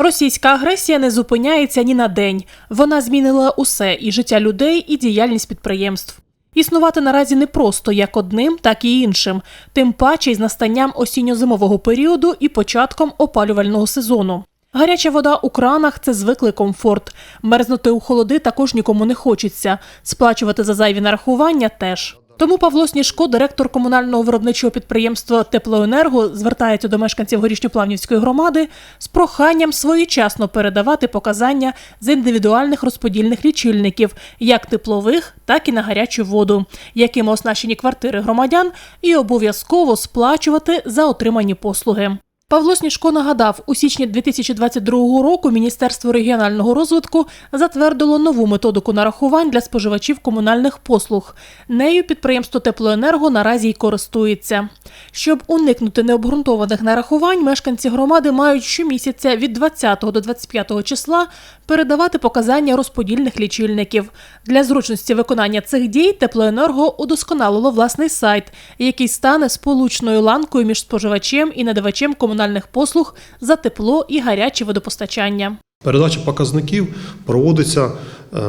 Російська агресія не зупиняється ні на день. Вона змінила усе і життя людей, і діяльність підприємств. Існувати наразі непросто як одним, так і іншим, тим паче із настанням осінньо-зимового періоду і початком опалювального сезону. Гаряча вода у кранах це звиклий комфорт. Мерзнути у холоди також нікому не хочеться. Сплачувати за зайві нарахування теж. Тому Павло Сніжко, директор комунального виробничого підприємства Теплоенерго, звертається до мешканців горішньоплавнівської громади з проханням своєчасно передавати показання з індивідуальних розподільних лічильників, як теплових, так і на гарячу воду, якими оснащені квартири громадян, і обов'язково сплачувати за отримані послуги. Павло Сніжко нагадав, у січні 2022 року Міністерство регіонального розвитку затвердило нову методику нарахувань для споживачів комунальних послуг. Нею підприємство Теплоенерго наразі й користується. Щоб уникнути необґрунтованих нарахувань, мешканці громади мають щомісяця від 20 до 25 числа передавати показання розподільних лічильників. Для зручності виконання цих дій Теплоенерго удосконалило власний сайт, який стане сполучною ланкою між споживачем і надавачем комунальних послуг за тепло і гаряче водопостачання. Передача показників проводиться е,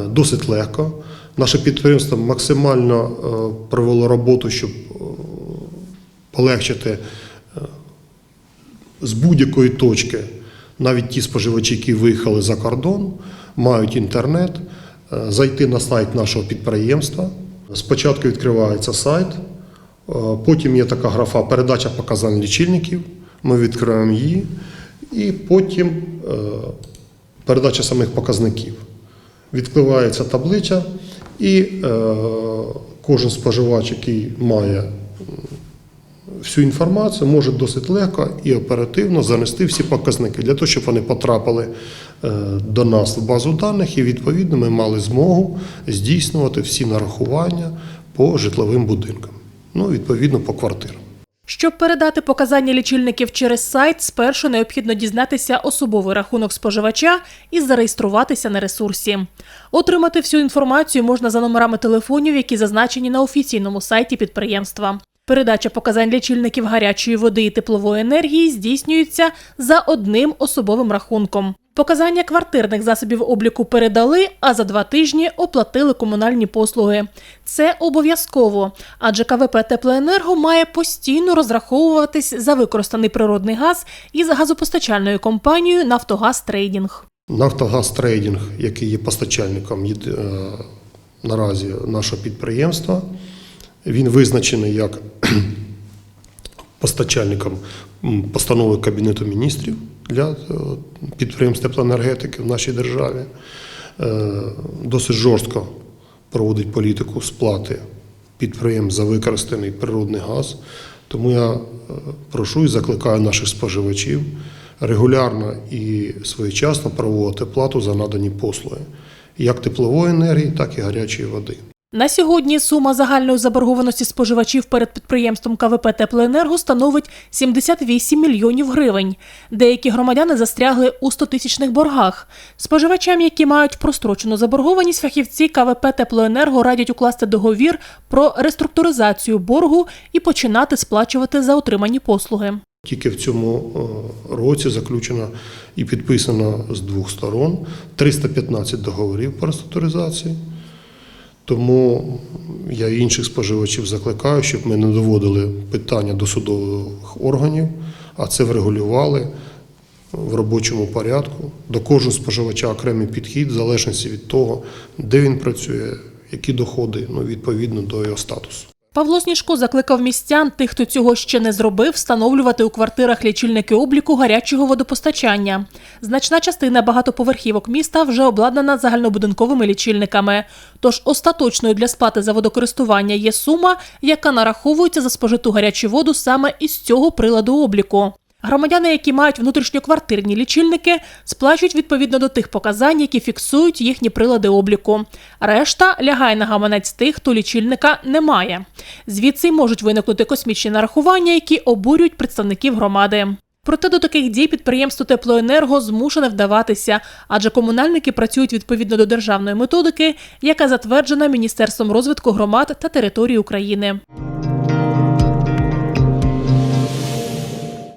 досить легко. Наше підприємство максимально е, провело роботу, щоб е, полегшити з будь-якої точки, навіть ті споживачі, які виїхали за кордон, мають інтернет, зайти на сайт нашого підприємства. Спочатку відкривається сайт, потім є така графа передача показань лічильників. Ми відкриваємо її, і потім е, передача самих показників. Відкривається таблиця, і е, кожен споживач, який має всю інформацію, може досить легко і оперативно занести всі показники для того, щоб вони потрапили е, до нас в базу даних, і відповідно ми мали змогу здійснювати всі нарахування по житловим будинкам, ну відповідно по квартирам. Щоб передати показання лічильників через сайт, спершу необхідно дізнатися особовий рахунок споживача і зареєструватися на ресурсі. Отримати всю інформацію можна за номерами телефонів, які зазначені на офіційному сайті підприємства. Передача показань лічильників гарячої води і теплової енергії здійснюється за одним особовим рахунком. Показання квартирних засобів обліку передали, а за два тижні оплатили комунальні послуги. Це обов'язково, адже КВП Теплоенерго має постійно розраховуватись за використаний природний газ із газопостачальною компанією Нафтогаз Трейдінг. Нафтогаз Трейдінг, який є постачальником е, наразі нашого підприємства, він визначений як постачальником постанови Кабінету міністрів для е, підприємств теплоенергетики в нашій державі. Е, Досить жорстко проводить політику сплати підприємств за використаний природний газ. Тому я е, прошу і закликаю наших споживачів регулярно і своєчасно проводити плату за надані послуги як теплової енергії, так і гарячої води. На сьогодні сума загальної заборгованості споживачів перед підприємством КВП Теплоенерго становить 78 мільйонів гривень. Деякі громадяни застрягли у 100-тисячних боргах. Споживачам, які мають прострочену заборгованість, фахівці КВП Теплоенерго радять укласти договір про реструктуризацію боргу і починати сплачувати за отримані послуги. Тільки в цьому е, році заключено і підписано з двох сторон 315 договорів по реструктуризації. Тому я інших споживачів закликаю, щоб ми не доводили питання до судових органів, а це врегулювали в робочому порядку. До кожного споживача окремий підхід, в залежності від того, де він працює, які доходи, ну, відповідно до його статусу. Павло Сніжко закликав містян, тих, хто цього ще не зробив, встановлювати у квартирах лічильники обліку гарячого водопостачання. Значна частина багатоповерхівок міста вже обладнана загальнобудинковими лічильниками. Тож остаточною для сплати за водокористування є сума, яка нараховується за спожиту гарячу воду саме із цього приладу обліку. Громадяни, які мають внутрішньоквартирні лічильники, сплачують відповідно до тих показань, які фіксують їхні прилади обліку. Решта лягає на гаманець тих, хто лічильника не має. Звідси й можуть виникнути космічні нарахування, які обурюють представників громади. Проте до таких дій підприємство Теплоенерго змушене вдаватися, адже комунальники працюють відповідно до державної методики, яка затверджена Міністерством розвитку громад та територій України.